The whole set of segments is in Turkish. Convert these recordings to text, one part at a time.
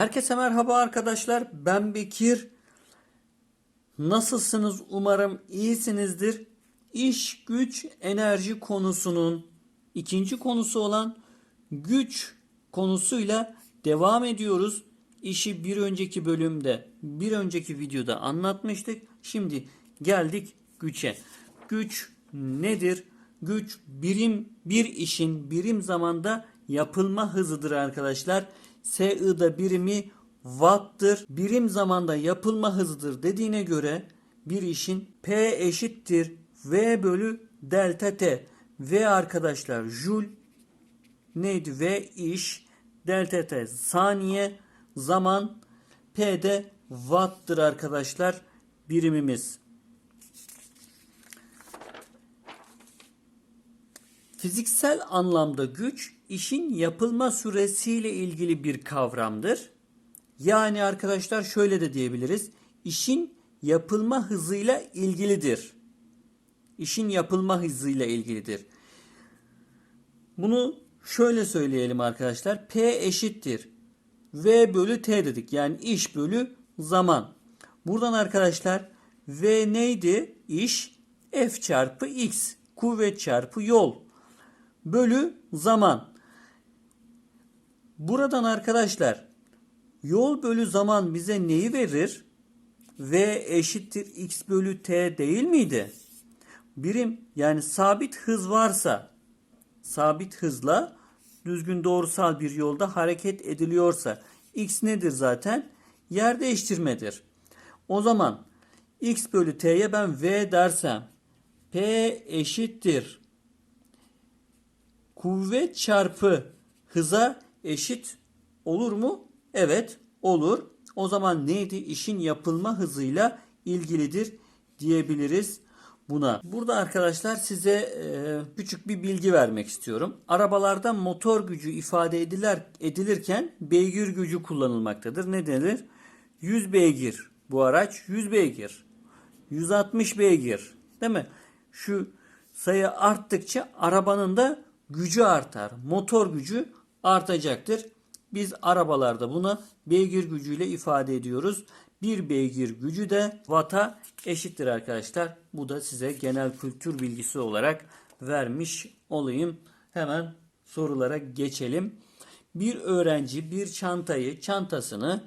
Herkese merhaba arkadaşlar. Ben Bekir. Nasılsınız? Umarım iyisinizdir. İş, güç, enerji konusunun ikinci konusu olan güç konusuyla devam ediyoruz. İşi bir önceki bölümde, bir önceki videoda anlatmıştık. Şimdi geldik güçe. Güç nedir? Güç birim bir işin birim zamanda yapılma hızıdır arkadaşlar. SI'da birimi watt'tır. Birim zamanda yapılma hızıdır dediğine göre bir işin P eşittir V bölü delta T. V arkadaşlar joule neydi? V iş delta T saniye zaman P de watt'tır arkadaşlar birimimiz. Fiziksel anlamda güç işin yapılma süresiyle ilgili bir kavramdır. Yani arkadaşlar şöyle de diyebiliriz. İşin yapılma hızıyla ilgilidir. İşin yapılma hızıyla ilgilidir. Bunu şöyle söyleyelim arkadaşlar. P eşittir. V bölü T dedik. Yani iş bölü zaman. Buradan arkadaşlar V neydi? İş F çarpı X. Kuvvet çarpı yol. Bölü zaman. Buradan arkadaşlar yol bölü zaman bize neyi verir? V eşittir X bölü T değil miydi? Birim yani sabit hız varsa sabit hızla düzgün doğrusal bir yolda hareket ediliyorsa X nedir zaten? Yer değiştirmedir. O zaman X bölü T'ye ben V dersem P eşittir kuvvet çarpı hıza eşit olur mu? Evet olur. O zaman neydi? İşin yapılma hızıyla ilgilidir diyebiliriz buna. Burada arkadaşlar size e, küçük bir bilgi vermek istiyorum. Arabalarda motor gücü ifade ediler, edilirken beygir gücü kullanılmaktadır. Ne denir? 100 beygir. Bu araç 100 beygir. 160 beygir. Değil mi? Şu sayı arttıkça arabanın da gücü artar. Motor gücü artacaktır. Biz arabalarda buna beygir gücüyle ifade ediyoruz. Bir beygir gücü de watt'a eşittir arkadaşlar. Bu da size genel kültür bilgisi olarak vermiş olayım. Hemen sorulara geçelim. Bir öğrenci bir çantayı, çantasını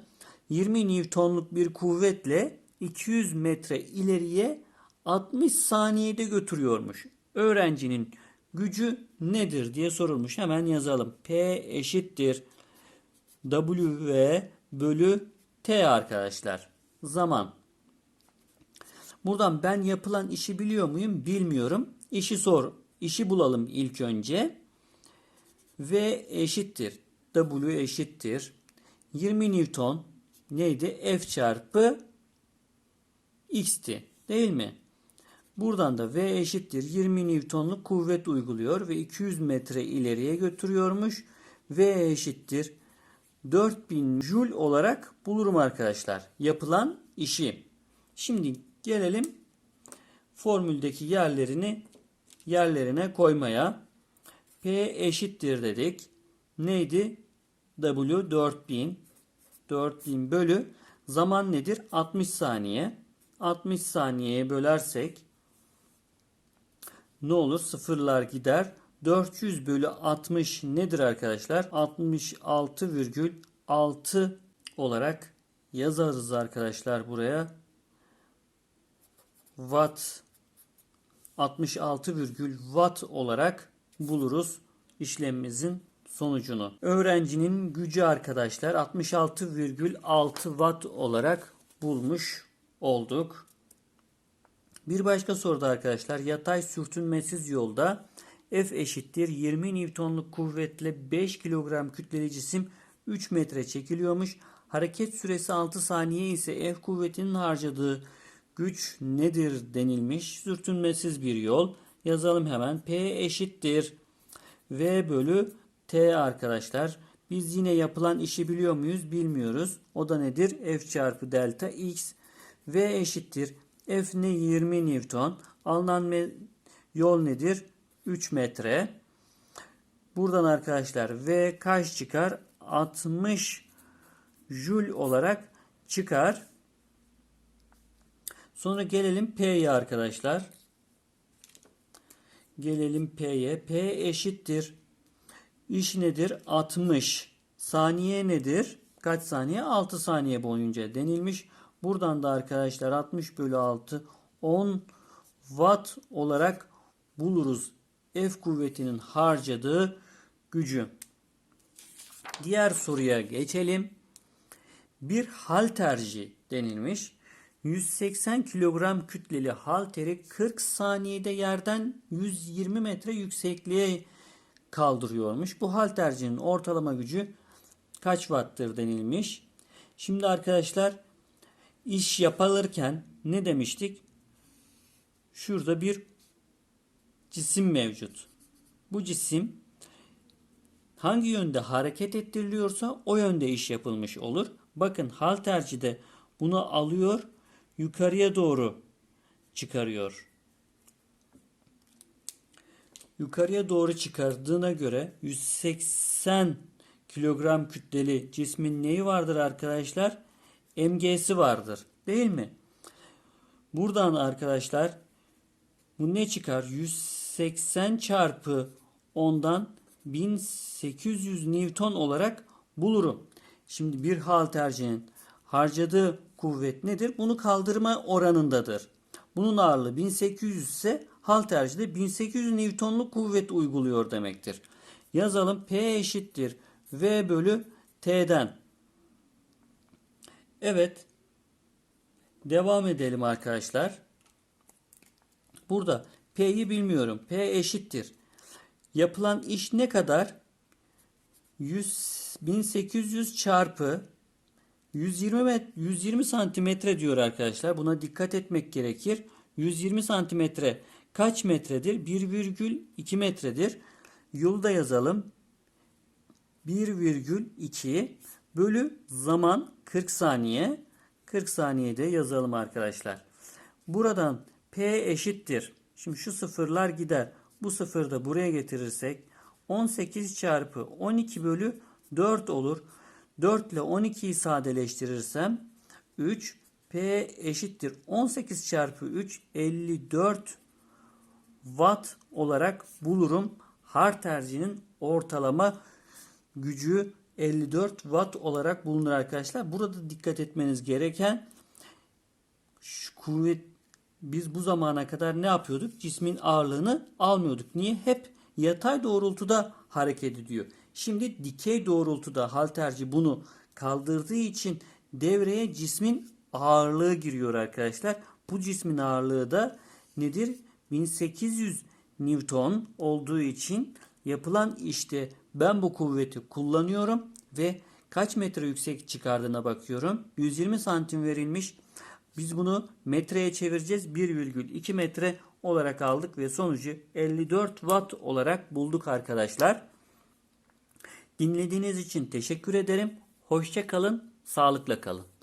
20 Newton'luk bir kuvvetle 200 metre ileriye 60 saniyede götürüyormuş. Öğrencinin gücü nedir diye sorulmuş. Hemen yazalım. P eşittir W bölü T arkadaşlar. Zaman. Buradan ben yapılan işi biliyor muyum? Bilmiyorum. İşi sor. İşi bulalım ilk önce. V eşittir. W eşittir. 20 Newton neydi? F çarpı X'ti. Değil mi? Buradan da V eşittir 20 Newton'luk kuvvet uyguluyor ve 200 metre ileriye götürüyormuş. V eşittir 4000 Joule olarak bulurum arkadaşlar. Yapılan işi. Şimdi gelelim formüldeki yerlerini yerlerine koymaya. P eşittir dedik. Neydi? W 4000 4000 bölü zaman nedir? 60 saniye. 60 saniyeye bölersek ne olur? Sıfırlar gider. 400 bölü 60 nedir arkadaşlar? 66,6 olarak yazarız arkadaşlar buraya. Watt 66, watt olarak buluruz işlemimizin sonucunu. Öğrencinin gücü arkadaşlar 66,6 watt olarak bulmuş olduk. Bir başka soruda arkadaşlar yatay sürtünmesiz yolda F eşittir 20 Newton'luk kuvvetle 5 kilogram kütleli cisim 3 metre çekiliyormuş. Hareket süresi 6 saniye ise F kuvvetinin harcadığı güç nedir denilmiş. Sürtünmesiz bir yol. Yazalım hemen. P eşittir V bölü T arkadaşlar. Biz yine yapılan işi biliyor muyuz? Bilmiyoruz. O da nedir? F çarpı delta X. V eşittir. F ne 20 Newton. Alınan yol nedir? 3 metre. Buradan arkadaşlar V kaç çıkar? 60 jül olarak çıkar. Sonra gelelim P'ye arkadaşlar. Gelelim P'ye. P eşittir. İş nedir? 60. Saniye nedir? Kaç saniye? 6 saniye boyunca denilmiş. Buradan da arkadaşlar 60 bölü 6 10 watt olarak buluruz. F kuvvetinin harcadığı gücü. Diğer soruya geçelim. Bir halterci denilmiş. 180 kilogram kütleli halteri 40 saniyede yerden 120 metre yüksekliğe kaldırıyormuş. Bu haltercinin ortalama gücü kaç watt'tır denilmiş. Şimdi arkadaşlar iş yapılırken ne demiştik? Şurada bir cisim mevcut. Bu cisim hangi yönde hareket ettiriliyorsa o yönde iş yapılmış olur. Bakın halterci de bunu alıyor yukarıya doğru çıkarıyor. Yukarıya doğru çıkardığına göre 180 kilogram kütleli cismin neyi vardır arkadaşlar? MG'si vardır. Değil mi? Buradan arkadaşlar bu ne çıkar? 180 çarpı 10'dan 1800 Newton olarak bulurum. Şimdi bir haltercinin harcadığı kuvvet nedir? Bunu kaldırma oranındadır. Bunun ağırlığı 1800 ise haltercide 1800 Newton'luk kuvvet uyguluyor demektir. Yazalım P eşittir V bölü T'den. Evet. Devam edelim arkadaşlar. Burada P'yi bilmiyorum. P eşittir. Yapılan iş ne kadar? 100, 1800 çarpı 120 met 120 santimetre diyor arkadaşlar. Buna dikkat etmek gerekir. 120 santimetre kaç metredir? 1,2 metredir. Yolu da yazalım. 1,2 bölü zaman 40 saniye. 40 saniyede yazalım arkadaşlar. Buradan P eşittir. Şimdi şu sıfırlar gider. Bu sıfırı da buraya getirirsek 18 çarpı 12 bölü 4 olur. 4 ile 12'yi sadeleştirirsem 3 P eşittir 18 çarpı 3 54 watt olarak bulurum. Hartercinin ortalama gücü 54 watt olarak bulunur arkadaşlar. Burada dikkat etmeniz gereken şu kuvvet biz bu zamana kadar ne yapıyorduk? Cismin ağırlığını almıyorduk. Niye? Hep yatay doğrultuda hareket ediyor. Şimdi dikey doğrultuda halterci bunu kaldırdığı için devreye cismin ağırlığı giriyor arkadaşlar. Bu cismin ağırlığı da nedir? 1800 Newton olduğu için yapılan işte ben bu kuvveti kullanıyorum ve kaç metre yüksek çıkardığına bakıyorum. 120 santim verilmiş. Biz bunu metreye çevireceğiz. 1,2 metre olarak aldık ve sonucu 54 watt olarak bulduk arkadaşlar. Dinlediğiniz için teşekkür ederim. Hoşça kalın, sağlıkla kalın.